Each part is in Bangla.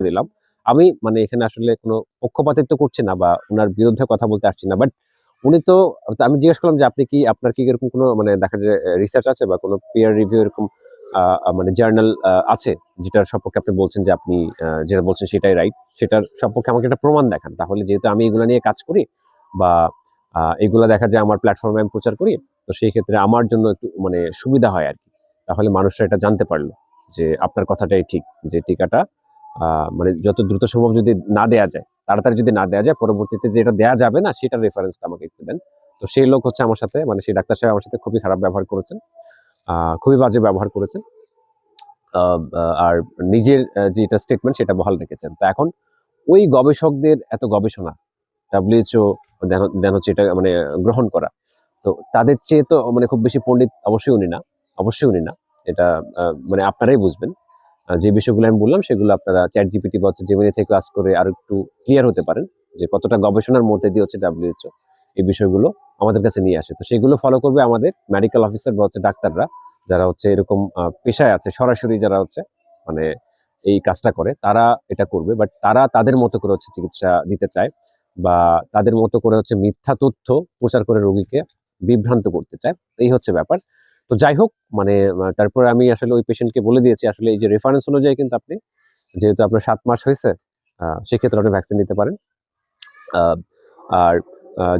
দিলাম। আমি মানে এখানে আসলে কোনো পক্ষপাতিত্ব করছি না বা ওনার বিরুদ্ধে কথা বলতে আসছি না। বাট উনি তো আমি জিজ্ঞেস করলাম যে, আপনি কি, আপনার কি এরকম কোনো মানে দেখা যায় রিসার্চ আছে বা কোনো পিয়ার রিভিউ এরকম মানে জার্নাল আছে যেটার সম্পর্কে আপনি বলছেন যে আপনি যেটা বলছেন সেটাই রাইট সেটার সম্পর্কে আমাকে একটা প্রমাণ দেখান। তাহলে যেহেতু আমি এগুলো নিয়ে কাজ করি বা এগুলো দেখা যায় আমার প্ল্যাটফর্মে আমি প্রচার করি, তো সেই ক্ষেত্রে আমার জন্য একটু মানে সুবিধা হয় আর কি তাহলে মানুষরা এটা জানতে পারল যে আপনার কথাটাই ঠিক, যে টিকাটা মানে যত দ্রুত সম্ভব যদি না দেয়া যায়, তাড়াতাড়ি যদি না দেয়া যায়, পরবর্তীতে যেটা দেয়া যাবে না, সেটার রেফারেন্সটা আমাকে একটু দেন। তো সেই লোক হচ্ছে আমার সাথে মানে সেই ডাক্তার সাহেব আমার সাথে খুবই খারাপ ব্যবহার করেছেন। খুবই বাজে ব্যবহার করেছেন। আর নিজের যেটা স্টেটমেন্ট সেটা বহাল রেখেছেন। তো এখন ওই গবেষকদের এত গবেষণা ডাব্লিউএইচও দেন হচ্ছে এটা মানে গ্রহণ করা, তো তাদের চেয়ে তো মানে খুব বেশি পণ্ডিত অবশ্যই উনি না, অবশ্যই উনি না। এটা মানে আপনারাই বুঝবেন। যে বিষয়গুলো আমি বললাম, সেগুলো আপনারা চ্যাট জিপিটি বা হচ্ছে জেমিনি থেকে কাজ করে আরও একটু ক্লিয়ার হতে পারেন যে কতটা গবেষণার মধ্যে দিয়ে হচ্ছে ডাব্লিউএইচও এই বিষয়গুলো আমাদের কাছে নিয়ে আসে। তো সেগুলো ফলো করবে আমাদের মেডিকেল অফিসার বা হচ্ছে ডাক্তাররা যারা হচ্ছে এরকম পেশায় আছে, সরাসরি যারা হচ্ছে মানে এই কাজটা করে, তারা এটা করবে। বাট তারা তাদের মতো করে হচ্ছে চিকিৎসা দিতে চায় বা তাদের মতো করে হচ্ছে মিথ্যা তথ্য প্রচার করে রোগীকে বিভ্রান্ত করতে চায়। এই হচ্ছে ব্যাপার। তো যাই হোক মানে তারপরে আমি আসলে ওই পেশেন্টকে বলে দিয়েছি, আসলে এই যে রেফারেন্স অনুযায়ী কিন্তু আপনি, যেহেতু আপনার সাত মাস হয়েছে সেক্ষেত্রে আপনি ভ্যাকসিন নিতে পারেন। আর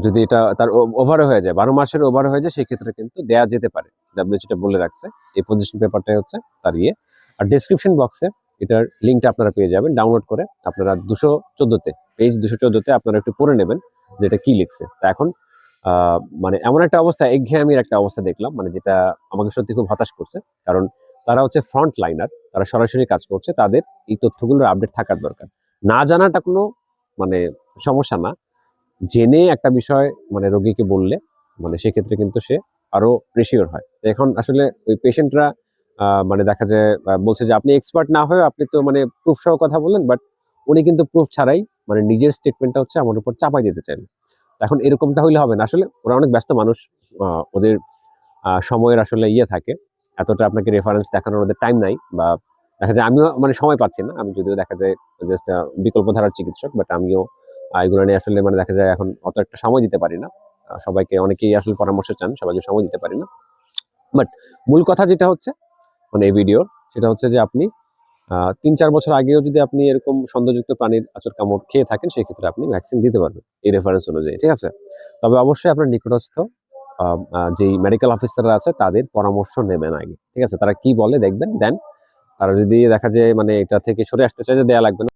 যদি এটা তার ওভার হয়ে যায়, বারো মাসের ওভার হয়ে যায়, সেক্ষেত্রে কিন্তু দেয়া যেতে পারে। ডাব্লিউএইচটা বলে রাখছে, এই পজিশন পেপারটাই হচ্ছে তার ইয়ে। আর ডেসক্রিপশন বক্সে এটার লিঙ্কটা আপনারা পেয়ে যাবেন ডাউনলোড করে। আপনারা দুশো চোদ্দোতে পেজ দুশো চোদ্দোতে আপনারা একটু পড়ে নেবেন, যে এটা কি লিখছে। তা এখন মানে এমন একটা অবস্থা, একঘেয়ামির একটা অবস্থা দেখলাম মানে যেটা আমাকে সত্যি খুব হতাশ করছে। কারণ তারা হচ্ছে ফ্রন্ট লাইনার তারা সরাসরি কাজ করছে, তাদের এই তথ্যগুলোর আপডেট থাকার দরকার। না জানাটা কোনো মানে সমস্যা না। জেনে একটা বিষয় মানে রোগীকে বললে মানে সেক্ষেত্রে কিন্তু সে আরও প্রেশিওর হয়। এখন আসলে ওই পেশেন্টরা মানে দেখা যায় বলছে যে, আপনি এক্সপার্ট না হয়ে আপনি তো মানে প্রুফ সহ কথা বললেন বাট উনি কিন্তু প্রুফ ছাড়াই মানে নিজের স্টেটমেন্টটা হচ্ছে আমার উপর চাপাই দিতে চান এখন এরকমটা হইলে হবে না। আসলে ওরা অনেক ব্যস্ত মানুষ ওদের সময়ের আসলে ইয়ে থাকে। এতটা আপনাকে রেফারেন্স দেখানোর ওদের টাইম নাই বা দেখা যায় আমিও মানে সময় পাচ্ছি না। আমি যদিও দেখা যায় জাস্ট বিকল্প ধারার চিকিৎসক বাট আমিও এগুলো নিয়ে আসলে মানে দেখা যায় এখন অত একটা সময় দিতে পারি না। সবাইকে অনেকেই আসলে পরামর্শ চান, সবাইকে সময় দিতে পারি না। বাট মূল কথা যেটা হচ্ছে মানে এই ভিডিওর সেটা হচ্ছে যে আপনি তিন চার বছর আগেও যদি আপনি এরকম সন্দেহযুক্ত প্রাণীর আচর কামড় খেয়ে থাকেন সেই ক্ষেত্রে আপনি ভ্যাকসিন দিতে পারবেন এই রেফারেন্স অনুযায়ী, ঠিক আছে? তবে অবশ্যই আপনার নিকটস্থ যেই মেডিকেল অফিসাররা আছে, তাদের পরামর্শ নেবেন আগে, ঠিক আছে? তারা কি বলে দেখবেন দেন তারা যদি দেখা যায় মানে এটা থেকে সরে আসতে চায় যে দেয়া লাগবে না।